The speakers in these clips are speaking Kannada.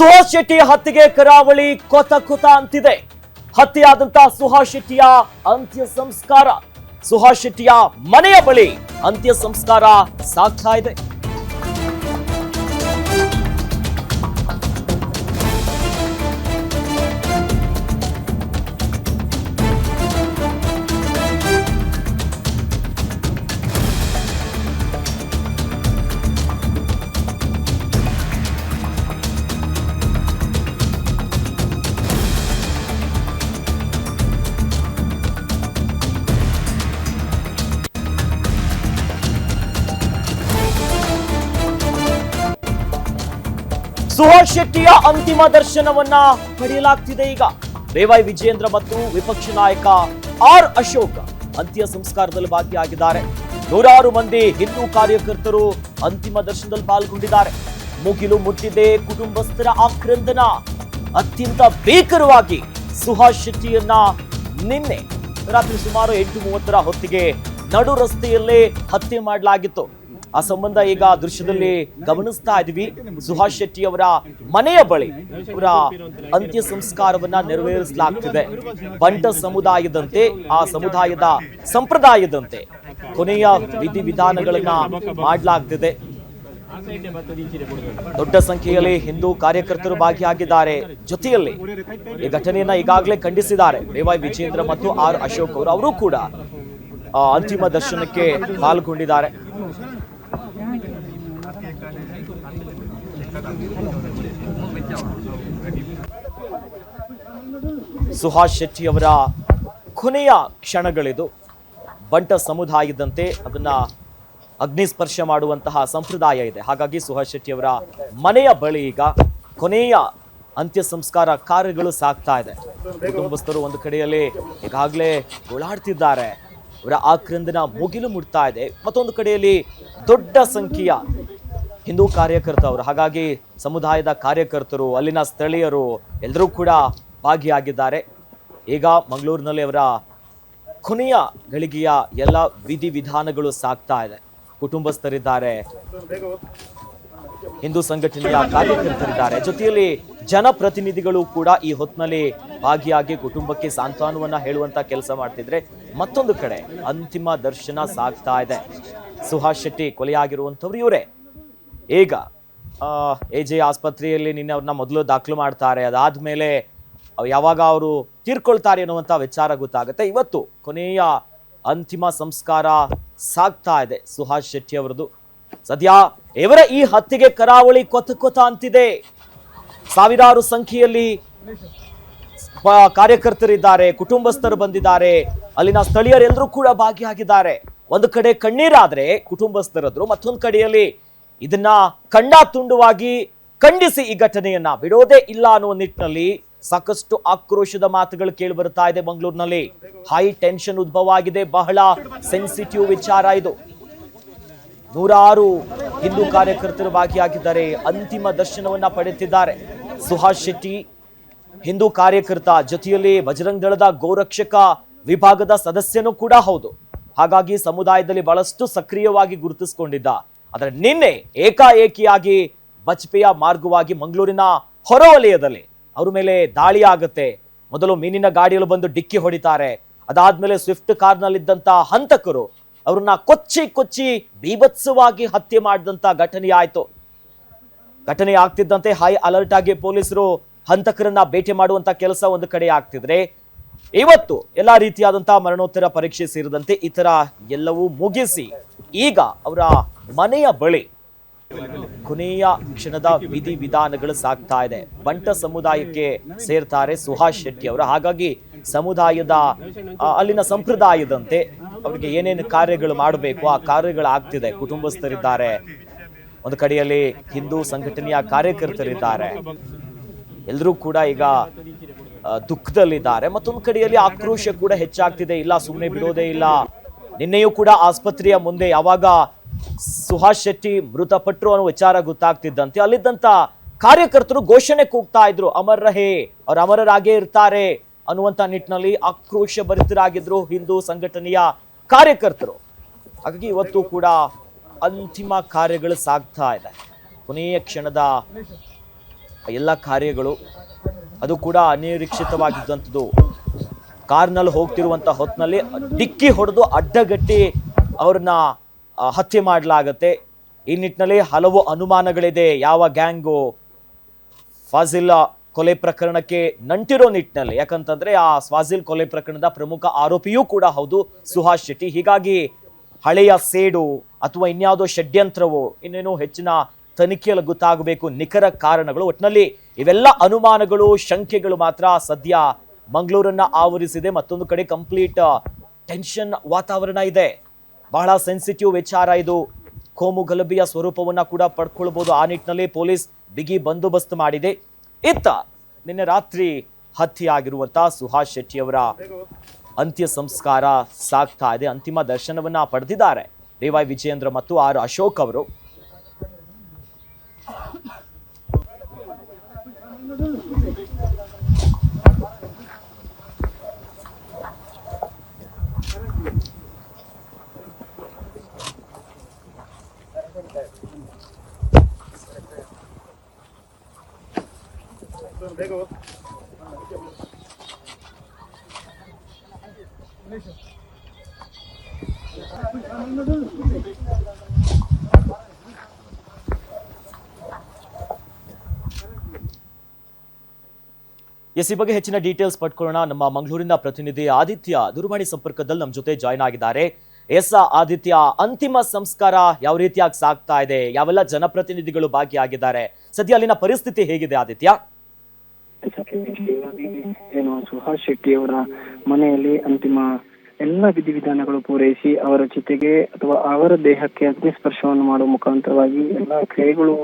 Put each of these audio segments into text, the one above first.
ಸುಹಾಸ್ ಶೆಟ್ಟಿ ಹತ್ಯೆಗೆ ಕರಾವಳಿ ಕೊತ ಕೊತ ಅಂತಿದೆ. ಹತ್ಯೆಯಾದಂತ ಸುಹಾಸ್ ಶೆಟ್ಟಿಯ ಅಂತ್ಯ ಸಂಸ್ಕಾರ. ಸುಹಾಸ್ ಶೆಟ್ಟಿಯ ಮನೆಯ ಬಳಿ ಅಂತ್ಯ ಸಂಸ್ಕಾರ ಸಾಗ್ತಾ ಇದೆ. ಸುಹಾಸ್ ಶೆಟ್ಟಿಯ ಅಂತಿಮ ದರ್ಶನವನ್ನ ಪಡೆಯಲಾಗ್ತಿದೆ ಈಗ. ರೇವೈ ವಿಜೇಂದ್ರ ಮತ್ತು ವಿಪಕ್ಷ ನಾಯಕ ಆರ್ ಅಶೋಕ್ ಅಂತ್ಯ ಸಂಸ್ಕಾರದಲ್ಲಿ ಭಾಗಿಯಾಗಿದ್ದಾರೆ. ನೂರಾರು ಮಂದಿ ಹಿಂದೂ ಕಾರ್ಯಕರ್ತರು ಅಂತಿಮ ದರ್ಶನದಲ್ಲಿ ಪಾಲ್ಗೊಂಡಿದ್ದಾರೆ. ಮುಗಿಲು ಮುಟ್ಟಿದೆ ಕುಟುಂಬಸ್ಥರ ಆಕ್ರಂದನ. ಅತ್ಯಂತ ಭೀಕರವಾಗಿ ಸುಹಾಸ್ ಶೆಟ್ಟಿಯನ್ನ ನಿನ್ನೆ ರಾತ್ರಿ ಸುಮಾರು ಎಂಟು ಮೂವತ್ತರ ಹೊತ್ತಿಗೆ ನಡು ರಸ್ತೆಯಲ್ಲೇ ಹತ್ಯೆ ಮಾಡಲಾಗಿತ್ತು. ಆ ಸಂಬಂಧ ಈಗ ದೃಶ್ಯದಲ್ಲಿ ಗಮನಿಸ್ತಾ ಇದ್ವಿ ಸುಹಾಸ್ ಶೆಟ್ಟಿ ಅವರ ಮನೆಯ ಬಳಿ ಅವರ ಅಂತ್ಯ ಸಂಸ್ಕಾರವನ್ನ ನೆರವೇರಿಸಲಾಗ್ತಿದೆ. ಬಂಟ ಸಮುದಾಯದಂತೆ, ಆ ಸಮುದಾಯದ ಸಂಪ್ರದಾಯದಂತೆ ಕೊನೆಯ ವಿಧಿವಿಧಾನಗಳನ್ನ ಮಾಡಲಾಗ್ತಿದೆ. ದೊಡ್ಡ ಸಂಖ್ಯೆಯಲ್ಲಿ ಹಿಂದೂ ಕಾರ್ಯಕರ್ತರು ಭಾಗಿಯಾಗಿದ್ದಾರೆ. ಜೊತೆಯಲ್ಲಿ ಈ ಘಟನೆಯನ್ನ ಈಗಾಗಲೇ ಖಂಡಿಸಿದ್ದಾರೆ. ಡಿವೈ ವಿಜೇಂದ್ರ ಮತ್ತು ಆರ್ ಅಶೋಕ್ ಅವರು ಅವರು ಕೂಡ ಅಂತಿಮ ದರ್ಶನಕ್ಕೆ ಪಾಲ್ಗೊಂಡಿದ್ದಾರೆ. ಸುಹಾಸ್ ಶೆಟ್ಟಿ ಅವರ ಕೊನೆಯ ಕ್ಷಣಗಳಿದು ಬಂಟ ಸಮುದಾಯದಂತೆ ಅದನ್ನ ಅಗ್ನಿಸ್ಪರ್ಶ ಮಾಡುವಂತಹ ಸಂಪ್ರದಾಯ ಇದೆ. ಹಾಗಾಗಿ ಸುಹಾಸ್ ಶೆಟ್ಟಿ ಅವರ ಮನೆಯ ಬಳಿ ಈಗ ಕೊನೆಯ ಅಂತ್ಯ ಸಂಸ್ಕಾರ ಕಾರ್ಯಗಳು ಸಾಗ್ತಾ ಇದೆ. ಕುಟುಂಬಸ್ಥರು ಒಂದು ಕಡೆಯಲ್ಲಿ ಈಗಾಗಲೇ ಓಡಾಡ್ತಿದ್ದಾರೆ. ಅವರ ಆಕ್ರಂದನ ಮುಗಿಲು ಮುಟ್ತಾ ಇದೆ. ಮತ್ತೊಂದು ಕಡೆಯಲ್ಲಿ ದೊಡ್ಡ ಸಂಖ್ಯೆಯ ಹಿಂದೂ ಕಾರ್ಯಕರ್ತರು, ಹಾಗಾಗಿ ಸಮುದಾಯದ ಕಾರ್ಯಕರ್ತರು, ಅಲ್ಲಿನ ಸ್ಥಳೀಯರು ಎಲ್ಲರೂ ಕೂಡ ಭಾಗಿಯಾಗಿದ್ದಾರೆ. ಈಗ ಮಂಗಳೂರಿನಲ್ಲಿ ಅವರ ಕೊನೆಯ ಗಳಿಗೆಯ ಎಲ್ಲ ವಿಧಿವಿಧಾನಗಳು ಸಾಗ್ತಾ ಇದೆ. ಕುಟುಂಬಸ್ಥರಿದ್ದಾರೆ, ಹಿಂದೂ ಸಂಘಟನೆಯ ಕಾರ್ಯಕರ್ತರಿದ್ದಾರೆ. ಜೊತೆಯಲ್ಲಿ ಜನಪ್ರತಿನಿಧಿಗಳು ಕೂಡ ಈ ಹೊತ್ತಿನಲ್ಲಿ ಭಾಗಿಯಾಗಿ ಕುಟುಂಬಕ್ಕೆ ಸಾಂತ್ವನವನ್ನ ಹೇಳುವಂತ ಕೆಲಸ ಮಾಡ್ತಿದ್ರೆ ಮತ್ತೊಂದು ಕಡೆ ಅಂತಿಮ ದರ್ಶನ ಸಾಗ್ತಾ ಇದೆ. ಸುಹಾಸ್ ಶೆಟ್ಟಿ ಕೊಲೆಯಾಗಿರುವಂಥವ್ರು ಇವರೇ. ಈಗ ಎ ಜೆ ಆಸ್ಪತ್ರೆಯಲ್ಲಿ ನಿನ್ನೆ ಅವ್ರನ್ನ ಮೊದಲು ದಾಖಲು ಮಾಡ್ತಾರೆ. ಅದಾದ್ಮೇಲೆ ಮೇಲೆ ಯಾವಾಗ ಅವರು ತೀರ್ಕೊಳ್ತಾರೆ ಅನ್ನುವಂಥ ವಿಚಾರ ಗೊತ್ತಾಗುತ್ತೆ. ಇವತ್ತು ಕೊನೆಯ ಅಂತಿಮ ಸಂಸ್ಕಾರ ಸಾಗ್ತಾ ಇದೆ. ಸುಹಾಸ್ ಶೆಟ್ಟಿ ಅವರದು ಸದ್ಯ ಇವರ ಈ ಹತ್ತಿಗೆ ಕರಾವಳಿ ಕೊತ ಕೊತ ಅಂತಿದೆ. ಸಾವಿರಾರು ಸಂಖ್ಯೆಯಲ್ಲಿ ಕಾರ್ಯಕರ್ತರಿದ್ದಾರೆ, ಕುಟುಂಬಸ್ಥರು ಬಂದಿದ್ದಾರೆ. ಅಲ್ಲಿನ ಸ್ಥಳೀಯರೆಲ್ಲರೂ ಕೂಡ ಭಾಗಿಯಾಗಿದ್ದಾರೆ. ಒಂದು ಕಡೆ ಕಣ್ಣೀರಾದ್ರೆ ಕುಟುಂಬಸ್ಥರದ್ರು, ಮತ್ತೊಂದು ಕಡೆಯಲ್ಲಿ ಇದನ್ನ ಕಂಡ ತುಂಡುವಾಗಿ ಖಂಡಿಸಿ ಈ ಘಟನೆಯನ್ನ. ಬಿಡೋದೇ ಇಲ್ಲ ಅನ್ನುವ ನಿಟ್ಟಿನಲ್ಲಿ ಸಾಕಷ್ಟು ಆಕ್ರೋಶದ ಮಾತುಗಳು ಕೇಳಿ ಬರ್ತಾ ಇದೆ ಮಂಗಳೂರಿನಲ್ಲಿ. ಹೈ ಟೆನ್ಷನ್ ಉದ್ಭವ ಆಗಿದೆ. ಬಹಳ ಸೆನ್ಸಿಟಿವ್ ವಿಚಾರ ಇದು. ನೂರಾರು ಹಿಂದೂ ಕಾರ್ಯಕರ್ತರು ಭಾಗಿಯಾಗಿದ್ದಾರೆ. ಅಂತಿಮ ದರ್ಶನವನ್ನ ಪಡೆಯುತ್ತಿದ್ದಾರೆ. ಸುಹಾಸ್ ಶೆಟ್ಟಿ, ಹಿಂದೂ ಕಾರ್ಯಕರ್ತ ಜೊತೆಯಲ್ಲಿ ಬಜರಂಗ್ ದಳದ ಗೋರಕ್ಷಕ ವಿಭಾಗದ ಸದಸ್ಯನೂ ಕೂಡ ಹೌದು. ಹಾಗಾಗಿ ಸಮುದಾಯದಲ್ಲಿ ಬಹಳಷ್ಟು ಸಕ್ರಿಯವಾಗಿ ಗುರುತಿಸಿಕೊಂಡಿದ್ದ ಆದರೆ ನಿನ್ನೆ ಏಕಾಏಕಿಯಾಗಿ ಬಜ್ಪೆಯ ಮಾರ್ಗವಾಗಿ ಮಂಗಳೂರಿನ ಹೊರವಲಯದಲ್ಲಿ ಅವ್ರ ಮೇಲೆ ದಾಳಿ ಆಗುತ್ತೆ. ಮೊದಲು ಮೀನಿನ ಗಾಡಿಯಲ್ಲಿ ಬಂದು ಡಿಕ್ಕಿ ಹೊಡಿತಾರೆ. ಅದಾದ್ಮೇಲೆ ಸ್ವಿಫ್ಟ್ ಕಾರ್ನಲ್ಲಿದ್ದಂತ ಹಂತಕರು ಅವ್ರನ್ನ ಕೊಚ್ಚಿ ಕೊಚ್ಚಿ ಬೀಭತ್ಸವಾಗಿ ಹತ್ಯೆ ಮಾಡಿದಂತ ಘಟನೆ ಆಯ್ತು. ಘಟನೆ ಆಗ್ತಿದ್ದಂತೆ ಹೈ ಅಲರ್ಟ್ ಆಗಿ ಪೊಲೀಸರು ಹಂತಕರನ್ನ ಭೇಟಿ ಮಾಡುವಂತ ಕೆಲಸ ಒಂದು ಕಡೆ ಆಗ್ತಿದ್ರೆ, ಇವತ್ತು ಎಲ್ಲಾ ರೀತಿಯಾದಂತಹ ಮರಣೋತ್ತರ ಪರೀಕ್ಷೆ ಸೇರಿದಂತೆ ಇತರ ಎಲ್ಲವೂ ಮುಗಿಸಿ ಈಗ ಅವರ ಮನೆಯ ಬಳಿ ಕೊನೆಯ ಕ್ಷಣದ ವಿಧಿ ವಿಧಾನಗಳು ಸಾಗ್ತಾ ಇದೆ. ಬಂಟ ಸಮುದಾಯಕ್ಕೆ ಸೇರ್ತಾರೆ ಸುಹಾಸ್ ಶೆಟ್ಟಿ ಅವರು. ಹಾಗಾಗಿ ಸಮುದಾಯದ ಅಲ್ಲಿನ ಸಂಪ್ರದಾಯದಂತೆ ಅವರಿಗೆ ಏನೇನು ಕಾರ್ಯಗಳು ಮಾಡಬೇಕು, ಆ ಕಾರ್ಯಗಳು ಆಗ್ತಿದೆ. ಕುಟುಂಬಸ್ಥರಿದ್ದಾರೆ. ಒಂದು ಕಡೆಯಲ್ಲಿ ಹಿಂದೂ ಸಂಘಟನೆಯ ಕಾರ್ಯಕರ್ತರಿದ್ದಾರೆ. ಎಲ್ಲರೂ ಕೂಡ ಈಗ ದುಃಖದಲ್ಲಿದ್ದಾರೆ. ಮತ್ತೊಂದು ಕಡೆಯಲ್ಲಿ ಆಕ್ರೋಶ ಕೂಡ ಹೆಚ್ಚಾಗ್ತಿದೆ. ಇಲ್ಲ ಸುಮ್ಮನೆ ಬಿಡೋದೇ ಇಲ್ಲ. ನಿನ್ನೆಯೂ ಕೂಡ ಆಸ್ಪತ್ರೆಯ ಮುಂದೆ ಯಾವಾಗ ಸುಹಾಸ್ ಶೆಟ್ಟಿ ಮೃತಪಟ್ಟರು ಅನ್ನೋ ವಿಚಾರ ಗೊತ್ತಾಗ್ತಿದ್ದಂತೆ. ಅಲ್ಲಿದ್ದಂತ ಕಾರ್ಯಕರ್ತರು ಘೋಷಣೆ ಕೂಗ್ತಾ ಇದ್ರು, ಅಮರ್ ರಹೇ, ಅವ್ರು ಅಮರರಾಗೇ ಇರ್ತಾರೆ ಅನ್ನುವಂತ ನಿಟ್ಟಿನಲ್ಲಿ ಆಕ್ರೋಶ ಭರಿತರಾಗಿದ್ರು ಹಿಂದೂ ಸಂಘಟನೆಯ ಕಾರ್ಯಕರ್ತರು. ಹಾಗಾಗಿ ಇವತ್ತು ಕೂಡ ಅಂತಿಮ ಕಾರ್ಯಗಳು ಸಾಗ್ತಾ ಇದೆ. ಕೊನೆಯ ಕ್ಷಣದ ಎಲ್ಲ ಕಾರ್ಯಗಳು, ಅದು ಕೂಡ ಅನಿರೀಕ್ಷಿತವಾಗಿದ್ದಂಥದ್ದು. ಕಾರ್ನಲ್ಲಿ ಹೋಗ್ತಿರುವಂಥ ಹೊತ್ತಿನಲ್ಲಿ ಡಿಕ್ಕಿ ಹೊಡೆದು ಅಡ್ಡಗಟ್ಟಿ ಅವ್ರನ್ನ ಹತ್ಯೆ ಮಾಡಲಾಗತ್ತೆ. ಈ ನಿಟ್ಟಿನಲ್ಲಿ ಹಲವು ಅನುಮಾನಗಳಿದೆ. ಯಾವ ಗ್ಯಾಂಗು ಫಾಜಿಲ್ ಕೊಲೆ ಪ್ರಕರಣಕ್ಕೆ ನಂಟಿರೋ ನಿಟ್ಟಿನಲ್ಲಿ. ಯಾಕಂತಂದ್ರೆ ಆ ಸ್ವಾಜಿಲ್ ಕೊಲೆ ಪ್ರಕರಣದ ಪ್ರಮುಖ ಆರೋಪಿಯೂ ಕೂಡ ಹೌದು, ಸುಹಾಸ್ ಶೆಟ್ಟಿ. ಹೀಗಾಗಿ ಹಳೆಯ ಸೇಡು ಅಥವಾ ಇನ್ಯಾವುದೋ ಷಡ್ಯಂತ್ರವೋ ಇನ್ನೇನು ಹೆಚ್ಚಿನ ತನಿಖೆಯಲ್ಲಿ ಗೊತ್ತಾಗಬೇಕು, ನಿಖರ ಕಾರಣಗಳು. ಒಟ್ಟಿನಲ್ಲಿ ಇವೆಲ್ಲ ಅನುಮಾನಗಳು, ಶಂಕೆಗಳು ಮಾತ್ರ ಸದ್ಯ ಮಂಗಳೂರನ್ನ ಆವರಿಸಿದೆ. ಮತ್ತೊಂದು ಕಡೆ ಕಂಪ್ಲೀಟ್ ಟೆನ್ಷನ್ ವಾತಾವರಣ ಇದೆ. ಬಹಳ ಸೆನ್ಸಿಟಿವ್ ವಿಚಾರ ಇದು. ಕೋಮು ಗಲಭೆಯ ಸ್ವರೂಪವನ್ನ ಕೂಡ ಪಡ್ಕೊಳ್ಬಹುದು ಆ ನಿಟ್ಟಿನಲ್ಲಿ ಪೊಲೀಸ್ ಬಿಗಿ ಬಂದೋಬಸ್ತ್ ಮಾಡಿದೆ. ಇತ್ತ ನಿನ್ನೆ ರಾತ್ರಿ ಹತ್ಯೆಯಾಗಿರುವಂಥ ಸುಹಾಸ್ ಶೆಟ್ಟಿಯವರ ಅಂತ್ಯ ಸಂಸ್ಕಾರ ಸಾಗ್ತಾ ಇದೆ. ಅಂತಿಮ ದರ್ಶನವನ್ನ ಪಡೆದಿದ್ದಾರೆ. ಡಿ ವೈ ವಿಜಯೇಂದ್ರ ಮತ್ತು ಆರ್ ಅಶೋಕ್ ಅವರು. ಎಸ್, ಈ ಬಗ್ಗೆ ಹೆಚ್ಚಿನ ಡೀಟೇಲ್ಸ್ ಪಡ್ಕೊಳ್ಳೋಣ. ನಮ್ಮ ಮಂಗಳೂರಿನ ಪ್ರತಿನಿಧಿ ಆದಿತ್ಯ ದೂರವಾಣಿ ಸಂಪರ್ಕದಲ್ಲಿ ನಮ್ಮ ಜೊತೆ ಜಾಯ್ನ್ ಆಗಿದ್ದಾರೆ. ಎಸ್ ಆದಿತ್ಯ ಅಂತಿಮ ಸಂಸ್ಕಾರ ಯಾವ ರೀತಿಯಾಗಿ ಸಾಗ್ತಾ ಇದೆ? ಯಾವೆಲ್ಲ ಜನಪ್ರತಿನಿಧಿಗಳು ಭಾಗಿಯಾಗಿದ್ದಾರೆ? ಸದ್ಯ ಅಲ್ಲಿನ ಪರಿಸ್ಥಿತಿ ಹೇಗಿದೆ ಆದಿತ್ಯ? ಏನು, ಸುಹಾಸ್ ಶೆಟ್ಟಿ ಅವರ ಮನೆಯಲ್ಲಿ ಅಂತಿಮ ಎಲ್ಲ ವಿಧಿವಿಧಾನಗಳು ಪೂರೈಸಿ ಅವರ ಜೊತೆಗೆ ಅಥವಾ ಅವರ ದೇಹಕ್ಕೆ ಅಗ್ನಿಸ್ಪರ್ಶವನ್ನು ಮಾಡುವ ಮುಖಾಂತರವಾಗಿ ಎಲ್ಲ ಕ್ರಿಯೆಗಳು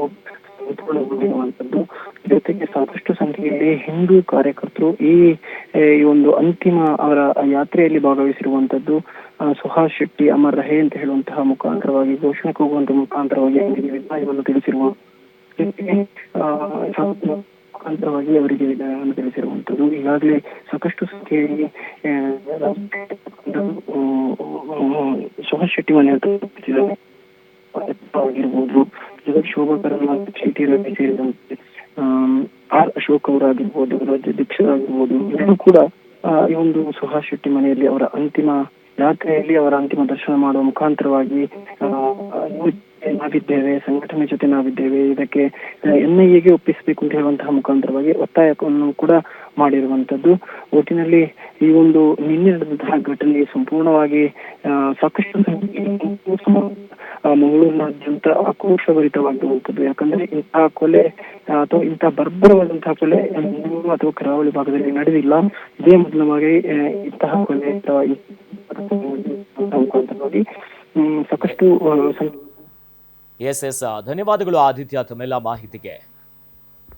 ಸಂಪೂರ್ಣಗೊಂಡಿರುವಂತದ್ದು ಜೊತೆಗೆ ಸಾಕಷ್ಟು ಸಂಖ್ಯೆಯಲ್ಲಿ ಹಿಂದೂ ಕಾರ್ಯಕರ್ತರು ಈ ಒಂದು ಅಂತಿಮ ಅವರ ಯಾತ್ರೆಯಲ್ಲಿ ಭಾಗವಹಿಸಿರುವಂತದ್ದು ಸುಹಾಸ್ ಶೆಟ್ಟಿ ಅಮರ್ ರಹೆ ಅಂತ ಹೇಳುವಂತಹ ಮುಖಾಂತರವಾಗಿ ಘೋಷಣೆ ಕೂಗುವಂತಹ ಮುಖಾಂತರವಾಗಿ ಅವರಿಗೆ ವಿದಾಯವನ್ನು ತಿಳಿಸಿರುವ ಮುಖಾಂತರವಾಗಿ ಅವರಿಗೆ ವಿಧಾನವನ್ನು ತಿಳಿಸಿರುವಂತದ್ದು ಈಗಾಗಲೇ ಸಾಕಷ್ಟು ಸಂಖ್ಯೆಯಲ್ಲಿ ಸುಹಾಸ್ ಶೆಟ್ಟಿ ಮನೆ. ಆಗಿರ್ಬೋದು, ಜಗತ್ ಶೋಭಾ ಕರಂದ್ಲಾಜೆ ರವಿ ಸೇರಿದಂತೆ ಆರ್ ಅಶೋಕ್ ಅವರಾಗಿರ್ಬೋದು, ರಾಜ್ಯಾಧ್ಯಕ್ಷರಾಗಿರ್ಬೋದು ಎಲ್ಲರೂ ಕೂಡ ಈ ಒಂದು ಸುಹಾಸ್ ಶೆಟ್ಟಿ ಮನೆಯಲ್ಲಿ ಅವರ ಅಂತಿಮ ಯಾತ್ರೆಯಲ್ಲಿ ಅವರ ಅಂತಿಮ ದರ್ಶನ ಮಾಡುವ ಮುಖಾಂತರವಾಗಿ ನಾವಿದ್ದೇವೆ, ಸಂಘಟನೆ ಜೊತೆ ನಾವಿದ್ದೇವೆ, ಇದಕ್ಕೆ ಎನ್ಐಎಗೆ ಒಪ್ಪಿಸಬೇಕು ಅಂತ ಹೇಳುವಂತಹ ಮುಖಾಂತರವಾಗಿ ಒತ್ತಾಯವನ್ನು ಕೂಡ ಮಾಡಿರುವಂತದ್ದು ಒಟ್ಟಿನಲ್ಲಿ ಈ ಒಂದು ನಿನ್ನೆ ನಡೆದಂತಹ ಘಟನೆ ಸಂಪೂರ್ಣವಾಗಿ ಸಾಕಷ್ಟು ಮಂಗಳೂರಿನಾದ್ಯಂತ ಆಕ್ರೋಶಭರಿತವಾಗಿರುವಂತದ್ದು ಯಾಕಂದ್ರೆ ಇಂತಹ ಕೊಲೆ ಅಥವಾ ಇಂತಹ ಬರ್ಬರವಾದಂತಹ ಕೊಲೆ ಮಂಗಳೂರು ಅಥವಾ ಕರಾವಳಿ ಭಾಗದಲ್ಲಿ ನಡೆದಿಲ್ಲ. ಇದೇ ಮೊದಲ ಬಾರಿ ಇಂತಹ ಕೊಲೆ ಅಥವಾ ಸಾಕಷ್ಟು ಎಸ್ ಎಸ್ ಧನ್ಯವಾದಗಳು ಆದಿತ್ಯ ತಮ್ಮೆಲ್ಲ ಮಾಹಿತಿಗೆ.